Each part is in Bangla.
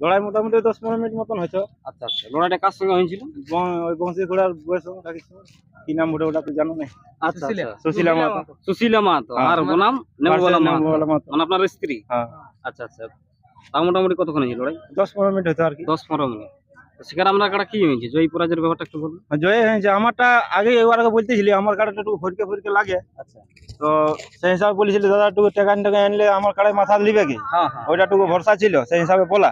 লড়াই মোটামুটি দশ পনেরো মিনিট মতন হয়েছে। আচ্ছা আচ্ছা। লড়াইটা কার সঙ্গে হয়েছিল? ওই বংশী ঘোড়ার বয়স কাকির সঙ্গে। কি নাম ওটা ওটা তো জানো না? আচ্ছা আচ্ছা। সুশীলা। মাতা সুশীলা মাহাতো। হ্যাঁ। আর বনাম নেবুবালা মাহাতো। মানে আপনার স্ত্রী? হ্যাঁ। আচ্ছা আচ্ছা। তাও মোটামুটি কতক্ষণ লড়াই? দশ পনেরো মিনিট হতো আর কি। দশ পনেরো মিনিট। সেখানে কাটা কি হয়েছে? জয়ী পরাজয়ের ব্যাপারটা একটু বলুন। জয় হয়েছে। আমারটা আগে এবার আগে বলতেছিলি আমার কাড়াটা একটু ফরকে ফরকে লাগে। আচ্ছা। তো সেই হিসাবে বলেছিলি দাদা একটু টেকান টেকা আনলে আমার কাড়ায় মাথা দিবে কি? হ্যাঁ হ্যাঁ। ওইটা টুকু ভরসা ছিল সেই হিসাবে বলা।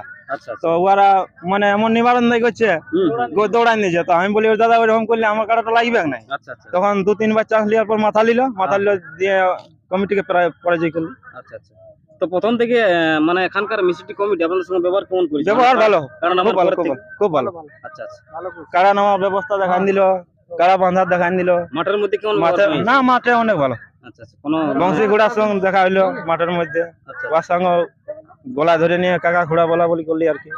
তো ওরা মানে এমন নিবারণ দেয় করছে হুম, গো- দৌড়ান দিয়েছে তো আমি বলি দাদা ওইরকম করলে আমার কাড়াটা লাগবে না আচ্ছা আচ্ছা। তখন দু তিনবার চান্স নেওয়ার পর মাথা নিল। মাথা নিল দিয়ে কমিটিকে প্রায় পরাজয় করলি। আচ্ছা আচ্ছা। তো প্রথম থেকে মানে এখানকার মিষ্টি কমিটি আপনাদের সঙ্গে ব্যবহার কেমন করেছে? ব্যবহার ভালো। কারণ খুব আমার ভালো খুব ভালো, আচ্ছা আচ্ছা। কাড়া নেওয়ার ব্যবস্থা দেখান দিল কাড়া বাঁধার দেখান দিল। মাঠের মধ্যে কেমন মাঠে না মাঠে অনেক ভালো। আচ্ছা আচ্ছা। কোনো বংশী ঘোড়ার সঙ্গে দেখা হইল মাঠের মধ্যে। আচ্ছা। ওর সঙ্গে গলা ধরে নিয়ে কাকা খোড়া বলা বলি করলি আর কি।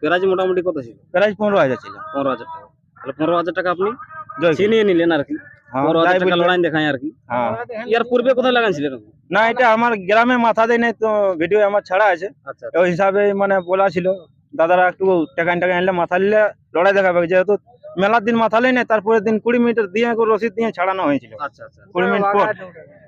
প্রাইজ মোটামুটি কত ছিল? প্রাইজ পনেরো হাজার ছিল। পনেরো হাজার টাকা। তাহলে পনেরো হাজার টাকা আপনি ছিনিয়ে নিলেন আর কি। হ্যাঁ, পনেরো হাজার টাকা লড়াই দেখায় আর কি। হ্যাঁ। ইয়ার পূর্বে কোথায় লাগাইছিলেন? না এটা আমার গ্রামে মাথা দেয় নাই তো ভিডিও আমার ছাড়া আছে। আচ্ছা ওই হিসাবে মানে বলা ছিল। দাদারা একটু টাকান টাকা আনলে মাথা নিলে লড়াই দেখাবে। যেহেতু মেলার দিন মাথা নেই না তারপরে দিন কুড়ি মিনিটের দিয়ে রসিদ দিয়ে ছাড়ানো হয়েছিল। আচ্ছা আচ্ছা। কুড়ি মিনিট পর।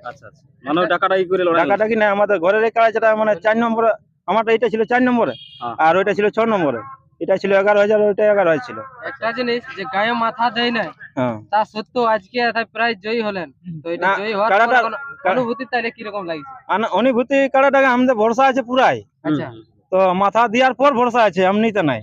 আচ্ছা আচ্ছা। মানে ই করে লড়াই টাকাটা কি না আমাদের ঘরের যেটা মানে চার নম্বরে আমারটা এটা ছিল চার নম্বরে হ্যাঁ। আর ওইটা ছিল ছ নম্বরে। এটা ছিল এগারো হাজার ওইটা এগারো হাজার ছিল। একটা জিনিস যে গায়ে মাথা দেয় না হ্যাঁ। তা সত্য আজকে প্রায় জয়ী হলেন। তো এটা জয়ী হওয়ার কাড়াটা- পর কোনো অনুভূতি তাহলে কীরকম লাগছে? আর অনুভূতি কাড়াটাকে আমাদের ভরসা আছে পুরাই। আচ্ছা। তো মাথা দেওয়ার পর ভরসা আছে এমনিতে নাই।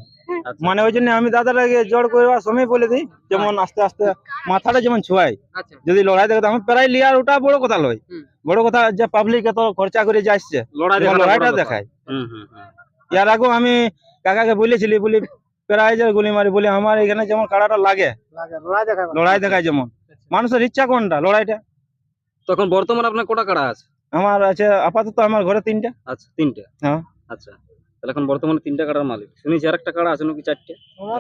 মানে ওই জন্য আমি দাদাটাকে জড় করবার সময় বলে দিই যেমন আস্তে আস্তে মাথাটা যেমন ছোঁয়াই আচ্ছা। যদি লড়াই দেখে আমি প্রায় লিয়ার ওটা বড় কথা লয় বড় কথা যে পাবলিক এত খরচা করে যাচ্ছে লড়াই যেমন লড়াইটা দেখায়। হুম হুম হুম। ইয়ার আগেও আমি কাকাকে বলেছিলি বলি প্রায় যে গুলি মারি বলি আমার এখানে যেমন কাড়াটা লাগে। লড়াই দেখায়। যেমন। মানুষের ইচ্ছা কোনটা লড়াইটা? তখন বর্তমানে আপনার কোটা কাড়া আছে? আমার আছে আপাতত আমার ঘরে তিনটা। আচ্ছা তিনটে। হ্যাঁ। আচ্ছা। তাহলে এখন বর্তমানে তিনটা কাড়ার মালিক। শুনেছি আর একটা কাড়া আছে নাকি চারটে।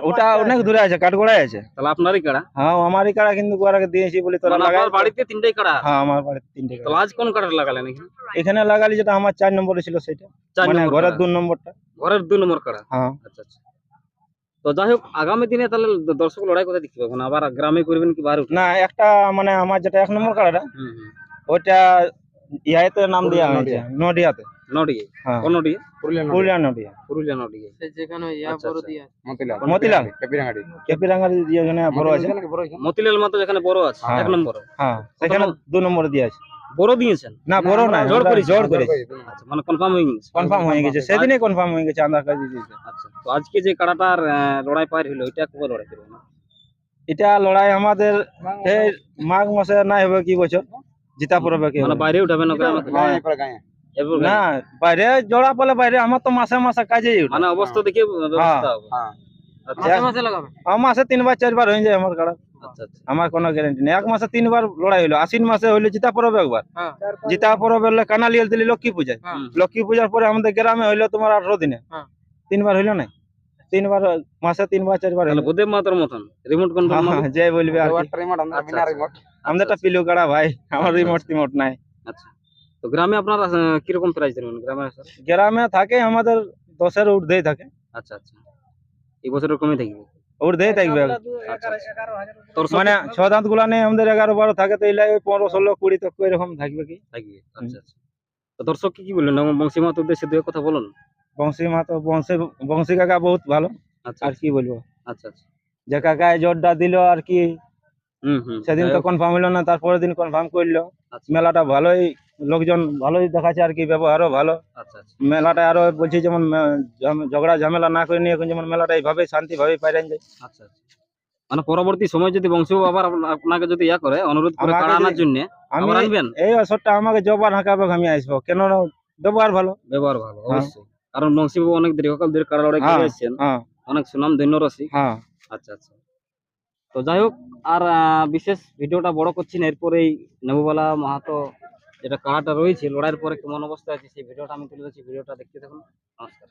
ওটা অনেক দূরে আছে কাঠগোড়ায় আছে। তাহলে আপনারই কাড়া? হ্যাঁ আমারই কাড়া কিন্তু গোয়ারাকে দিয়েছি বলি তোরা মানে লাগাই আপনার বাড়িতে তিনটাই কাড়া? হ্যাঁ আমার বাড়িতে তিনটে কাড়া। তাহলে আজ কোন কাড়া লাগালেন এখানে এখানে লাগালি যেটা আমার চার নম্বরে ছিল সেটা। চার মানে নম্বর ঘরের কাড়া। দু নম্বরটা। ঘরের দুই নম্বর কাড়া? হ্যাঁ। আচ্ছা আচ্ছা। তো যাই হোক আগামী দিনে তাহলে দর্শক লড়াই কোথায় দেখতে পাবেন আবার গ্রামে করবেন কি বাইরে না একটা মানে আমার যেটা এক নম্বর কাড়াটা ওটা ইহাতে নাম দেওয়া হয়েছে নডিয়াতে নডিয়ে হ্যাঁ। কোন নডিয়ে পুরুলিয়া নডিয়া পুরুলিয়া নডিয়ে যেখানে ইয়া আচ্ছা, বড় আচ্ছা। দিয়ে। মতিলাল। কেপিরাঙ্গারি যেখানে বড় আছে। মতিলাল মাতো যেখানে বড় আছে হ্যাঁ। এক নম্বর। হ্যাঁ সেখানে দু নম্বরে দিয়ে আছে। বড় দিয়েছেন? না বড় না জোর ওটা জোর করেছে। আচ্ছা মানে কনফার্ম হয়ে গেছে। কনফার্ম হয়ে গেছে। সেদিনই কনফার্ম হয়ে গেছে দিয়েছে। আচ্ছা তো আজকে যে কাড়াটার লড়াই পার হলো এটা কবে লড়াই করবে? না এটা লড়াই আমাদের এই মাঘ মাসে নাই হবে কি বছর? জিতা পড়বে কি মানে বাইরে উঠাবে না? গ্রামে না বাইরে জোড়া পলে বাইরে আমার তো মাসে মাসে উঠে। মানে অবস্থা দেখে ব্যবস্থা হবে। আচ্ছা। মাসে মাসে লাগাবে? আমার তিনবার চারবার হয়ে যায় আমার কাড়া আচ্ছা আচ্ছা। আমার কোনো গ্যারেন্টি নেই। এক মাসে তিনবার লড়াই হলো। আশ্বিন মাসে হইল জিতা পরবে একবার। হ্যাঁ। জিতা পরবে হলে কানালি দিলি লক্ষ্মী পূজায় হ্যাঁ। লক্ষ্মী পূজার পরে আমাদের গ্রামে হইল তোমার আঠারো দিনে। হ্যাঁ। তিনবার হইল না তিনবার মাসে তিনবার চারবার হইল। ভূদেব মাতার মতন। রিমোট কন্ট্রোল হ্যাঁ, যে বলবে। আচ্ছা, আচ্ছা। পিলু কাড়া ভাই। আমার রিমোট টিমোট নাই। আচ্ছা। তো গ্রামে আপনারা কীরকম প্রাইস দেবেন? গ্রামে গ্রামে থাকে আমাদের দশের ঊর্ধ্বেই থাকে। আচ্ছা আচ্ছা। এই বছরের কমে থাকবে? ঊর্ধ্বেই থাকবে। আচ্ছা আচ্ছা। তোর মানে ছ দাঁতগুলা নেই আমাদের এগারো বারো থাকে তো এলাই ওই পনেরো ষোলো কুড়ি তক এরকম থাকবে কি? থাকবে আচ্ছা আচ্ছা। তো দর্শক কি কি বললেন? বংশী মাতার উদ্দেশ্যে দু কথা বলুন। বংশী মাতো বংশী বংশী কাকা বহুত ভালো। আচ্ছা আর কি বলব? আচ্ছা আচ্ছা। যে কাকা এই জোরটা দিল আর কি হুম হুম। সেদিন তো কনফার্ম হলো না তারপরের দিন কনফার্ম করল। আচ্ছা। মেলাটা ভালোই লোকজন ভালোই দেখাচ্ছে আর কি ব্যবহারও ভালো। আচ্ছা আচ্ছা। মেলাটা আরও বলছি যেমন ঝগড়া ঝামেলা না করে নিয়ে এখন যেমন মেলাটা এইভাবে শান্তি ভাবে পাইলেন যায়। আচ্ছা আচ্ছা। মানে পরবর্তী সময় যদি বংশী আবার আপনাকে যদি ইয়া করে অনুরোধ করে কাড়া আনার জন্য আমি আনবেন? এই অসরটা আমাকে জবার হাঁকাবে আমি আসব। কেন ব্যবহার ভালো। ব্যবহার ভালো হ্যাঁ। অবশ্যই। কারণ বংশী বাবু অনেক দীর্ঘকাল ধরে কাড়া লড়াই করে হ্যাঁ। এসেছেন। হ্যাঁ। অনেক সুনাম ধন্য হ্যাঁ। আচ্ছা আচ্ছা। তো যাই হোক আর বিশেষ ভিডিওটা বড় করছি না এরপরেই নেবুবালা মাহাতো যেটা কাড়াটা রয়েছে, লড়াইয়ের পরে কেমন অবস্থা আছে, সেই ভিডিওটা আমি তুলে ধরছি। ভিডিওটা দেখতে থাকুন। নমস্কার।